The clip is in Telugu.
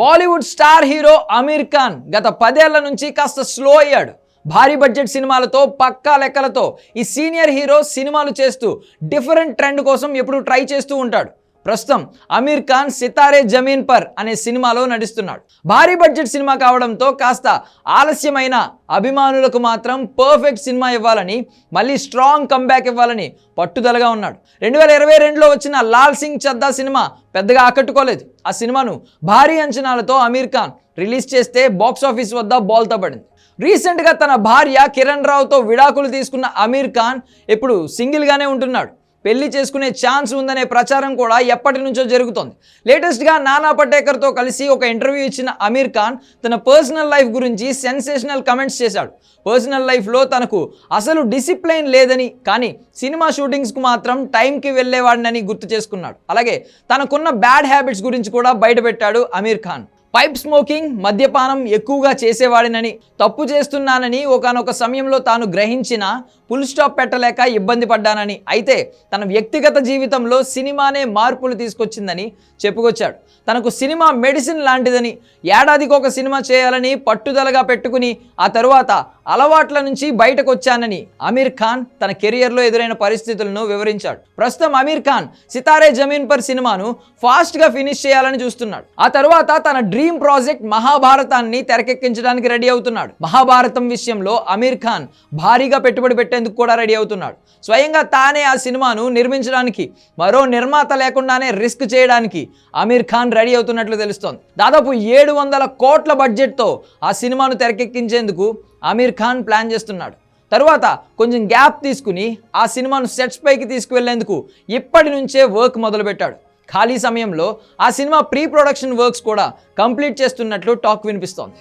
Bollywood star hero Aamir Khan గత పదేళ్ళ నుంచి కాస్త స్లో అయ్యాడు. భారీ బడ్జెట్ సినిమాలతో పక్కా లెక్కలతో ఈ సీనియర్ హీరో సినిమాలు చేస్తూ డిఫరెంట్ ట్రెండ్ కోసం ఎప్పుడు ట్రై చేస్తూ ఉంటాడు. ప్రస్తుతం అమీర్ ఖాన్ సితారే జమీన్ పర్ అనే సినిమాలో నటిస్తున్నాడు. భారీ బడ్జెట్ సినిమా కావడంతో కాస్త ఆలస్యమైన అభిమానులకు మాత్రం పర్ఫెక్ట్ సినిమా ఇవ్వాలని మళ్ళీ స్ట్రాంగ్ కంబ్యాక్ ఇవ్వాలని పట్టుదలగా ఉన్నాడు. రెండు వేల ఇరవై రెండులో వచ్చిన లాల్ సింగ్ చద్దా సినిమా పెద్దగా ఆకట్టుకోలేదు. ఆ సినిమాను భారీ అంచనాలతో అమీర్ ఖాన్ రిలీజ్ చేస్తే బాక్స్ ఆఫీస్ వద్ద బాల్తో పడింది. రీసెంట్గా తన భార్య కిరణ్ రావుతో విడాకులు తీసుకున్న అమీర్ ఖాన్ ఇప్పుడు సింగిల్గానే ఉంటున్నాడు. పెళ్ళి చేసుకునే ఛాన్స్ ఉందనే ప్రచారం కూడా ఎప్పటి నుంచో జరుగుతోంది. లేటెస్ట్గా నానా పటేకర్తో కలిసి ఒక ఇంటర్వ్యూ ఇచ్చిన అమీర్ ఖాన్ తన పర్సనల్ లైఫ్ గురించి సెన్సేషనల్ కమెంట్స్ చేశాడు. పర్సనల్ లైఫ్లో తనకు అసలు డిసిప్లైన్ లేదని కానీ సినిమా షూటింగ్స్కు మాత్రం టైంకి వెళ్ళేవాడినని గుర్తు చేసుకున్నాడు. అలాగే తనకున్న బ్యాడ్ హ్యాబిట్స్ గురించి కూడా బయటపెట్టాడు అమీర్ ఖాన్. పైప్ స్మోకింగ్ మద్యపానం ఎక్కువగా చేసేవాడినని తప్పు చేస్తున్నానని ఒకనొక సమయంలో తాను గ్రహించిన ఫుల్ స్టాప్ పెట్టలేక ఇబ్బంది పడ్డానని. అయితే తన వ్యక్తిగత జీవితంలో సినిమానే మార్పులు తీసుకొచ్చిందని చెప్పుకొచ్చాడు. తనకు సినిమా మెడిసిన్ లాంటిదని ఏడాదికి ఒక సినిమా చేయాలని పట్టుదలగా పెట్టుకుని ఆ తరువాత అలవాట్ల నుంచి బయటకు వచ్చానని అమీర్ ఖాన్ తన కెరియర్లో ఎదురైన పరిస్థితులను వివరించాడు. ప్రస్తుతం అమీర్ ఖాన్ సితారే జమీన్ పర్ సినిమాను ఫాస్ట్గా ఫినిష్ చేయాలని చూస్తున్నాడు. ఆ తరువాత తన డ్రీమ్ ప్రాజెక్ట్ మహాభారతాన్ని తెరకెక్కించడానికి రెడీ అవుతున్నాడు. మహాభారతం విషయంలో అమీర్ ఖాన్ భారీగా పెట్టుబడి పెట్టారు పెట్టేందుకు కూడా రెడీ అవుతున్నాడు. స్వయంగా తానే ఆ సినిమాను నిర్మించడానికి మరో నిర్మాత లేకుండానే రిస్క్ చేయడానికి అమీర్ ఖాన్ రెడీ అవుతున్నట్లు తెలుస్తోంది. దాదాపు ఏడు వందల కోట్ల బడ్జెట్తో ఆ సినిమాను తెరకెక్కించేందుకు అమీర్ ఖాన్ ప్లాన్ చేస్తున్నాడు. తరువాత కొంచెం గ్యాప్ తీసుకుని ఆ సినిమాను సెట్స్ పైకి తీసుకువెళ్ళేందుకు ఇప్పటి నుంచే వర్క్ మొదలుపెట్టాడు. ఖాళీ సమయంలో ఆ సినిమా ప్రీ ప్రొడక్షన్ వర్క్స్ కూడా కంప్లీట్ చేస్తున్నట్లు టాక్ వినిపిస్తోంది.